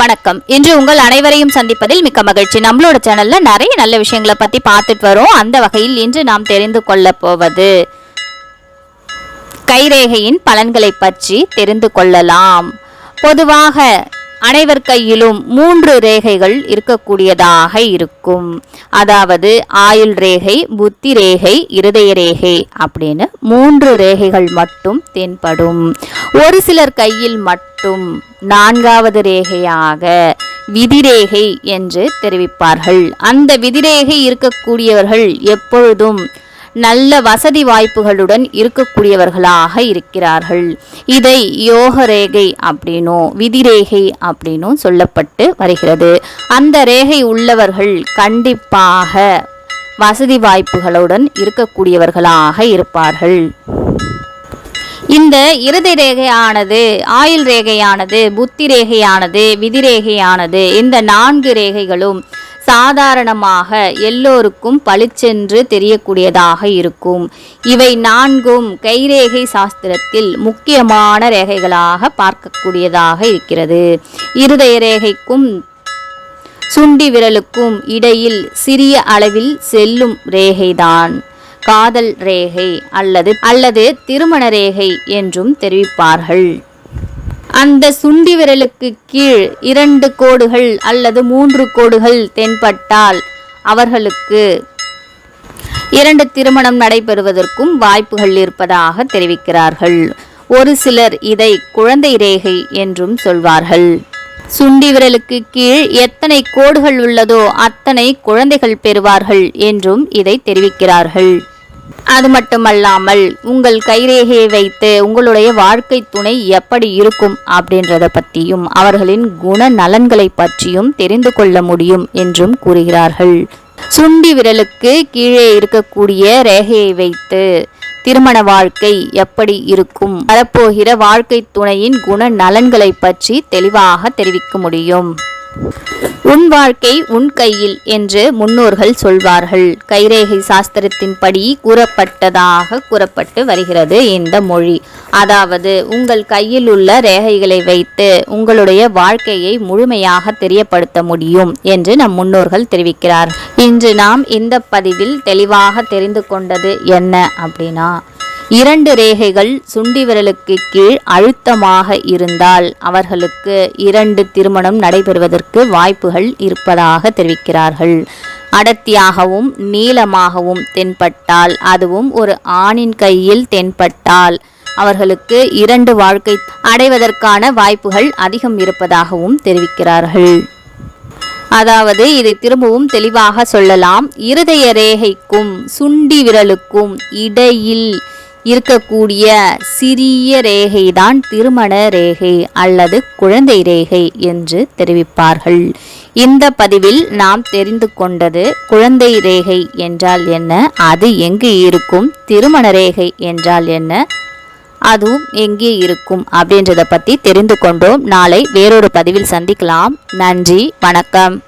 வணக்கம். இன்று உங்கள் அனைவரையும் சந்திப்பதில் மிக்க மகிழ்ச்சி. நம்மளோட சேனல்ல நிறைய நல்ல விஷயங்களை பத்தி பார்த்துட்டு வரோம். அந்த வகையில் இன்று நாம் தெரிந்து கொள்ள போவது கைரேகையின் பலன்களை பற்றி தெரிந்து கொள்ளலாம். பொதுவாக அனைவர் கையிலும் மூன்று ரேகைகள் இருக்கக்கூடியதாக இருக்கும். அதாவது ஆயுள் ரேகை புத்தி ரேகை இருதய ரேகை அப்படின்னு மூன்று ரேகைகள் மட்டும் தென்படும். ஒரு சிலர் கையில் மட்டும் நான்காவது ரேகையாக விதிரேகை என்று தெரிவிப்பார்கள். அந்த விதிரேகை இருக்கக்கூடியவர்கள் எப்பொழுதும் நல்ல வசதி வாய்ப்புகளுடன் இருக்கக்கூடியவர்களாக இருக்கிறார்கள். இதை யோக ரேகை அப்படின்னும் விதிரேகை அப்படின்னும் சொல்லப்பட்டு வருகிறது. அந்த ரேகை உள்ளவர்கள் கண்டிப்பாக வசதி வாய்ப்புகளுடன் இருக்கக்கூடியவர்களாக இருப்பார்கள். இந்த இருதை ரேகையானது ஆயுள் ரேகையானது புத்தி ரேகையானது விதி ரேகையானது இந்த நான்கு ரேகைகளும் சாதாரணமாக எல்லோருக்கும் பளிச்சென்று தெரியக்கூடியதாக இருக்கும். இவை நான்கும் கைரேகை சாஸ்திரத்தில் முக்கியமான ரேகைகளாக பார்க்கக்கூடியதாக இருக்கிறது. இருதய ரேகைக்கும் சுண்டி விரலுக்கும் இடையில் சிறிய அளவில் செல்லும் ரேகைதான். காதல் ரேகை அல்லது அல்லது திருமண ரேகை என்றும் தெரிவிப்பார்கள். அந்த சுண்டி விரலுக்கு கீழ் இரண்டு கோடுகள் அல்லது மூன்று கோடுகள் தென்பட்டால் அவர்களுக்கு இரண்டு திருமணம் நடைபெறுவதற்கும் வாய்ப்புகள் இருப்பதாக தெரிவிக்கிறார்கள். ஒரு சிலர் இதை குழந்தை ரேகை என்றும் சொல்வார்கள். சுண்டி விரலுக்கு கீழ் எத்தனை கோடுகள் உள்ளதோ அத்தனை குழந்தைகள் பெறுவார்கள் என்றும் இதை தெரிவிக்கிறார்கள். அது மட்டுமல்லாமல் உங்கள் கைரேகையை வைத்து உங்களுடைய வாழ்க்கை துணை எப்படி இருக்கும் அப்படின்றத பற்றியும் அவர்களின் குண நலன்களை பற்றியும் தெரிந்து கொள்ள முடியும் என்றும் கூறுகிறார்கள். சுண்டி விரலுக்கு கீழே இருக்கக்கூடிய ரேகையை வைத்து திருமண வாழ்க்கை எப்படி இருக்கும்? வரப்போகிற வாழ்க்கை துணையின் குண நலன்களை பற்றி தெளிவாக தெரிவிக்க முடியும். உன் வாழ்க்கை உன் கையில் என்று முன்னோர்கள் சொல்வார்கள். கைரேகை சாஸ்திரத்தின்படி கூறப்பட்டதாக கூறப்பட்டு வருகிறது இந்த மொழி. அதாவது உங்கள் கையில் உள்ள ரேகைகளை வைத்து உங்களுடைய வாழ்க்கையை முழுமையாக தெரியப்படுத்த முடியும் என்று நம் முன்னோர்கள் தெரிவிக்கிறார். இன்று நாம் இந்த பதிவில் தெளிவாக தெரிந்து கொண்டது என்ன அப்படின்னா இரண்டு ரேகைகள் சுண்டி விரலுக்கு கீழ் அழுத்தமாக இருந்தால் அவர்களுக்கு இரண்டு திருமணம் நடைபெறுவதற்கு வாய்ப்புகள் இருப்பதாக தெரிவிக்கிறார்கள். அடர்த்தியாகவும் நீளமாகவும் தென்பட்டால் அதுவும் ஒரு ஆணின் கையில் தென்பட்டால் அவர்களுக்கு இரண்டு வாழ்க்கை அடைவதற்கான வாய்ப்புகள் அதிகம் இருப்பதாகவும் தெரிவிக்கிறார்கள். அதாவது இதை திரும்பவும் தெளிவாக சொல்லலாம். இருதய ரேகைக்கும் சுண்டி விரலுக்கும் இடையில் இருக்கக்கூடிய சிறிய ரேகைதான் திருமண ரேகை அல்லது குழந்தை ரேகை என்று தெரிவிப்பார்கள். இந்த பதிவில் நாம் தெரிந்து கொண்டது குழந்தை ரேகை என்றால் என்ன? அது எங்கு இருக்கும்? திருமண ரேகை என்றால் என்ன? அதுவும் எங்கே இருக்கும் அப்படின்றத பற்றி தெரிந்து கொண்டோம். நாளை வேறொரு பதிவில் சந்திக்கலாம். நன்றி வணக்கம்.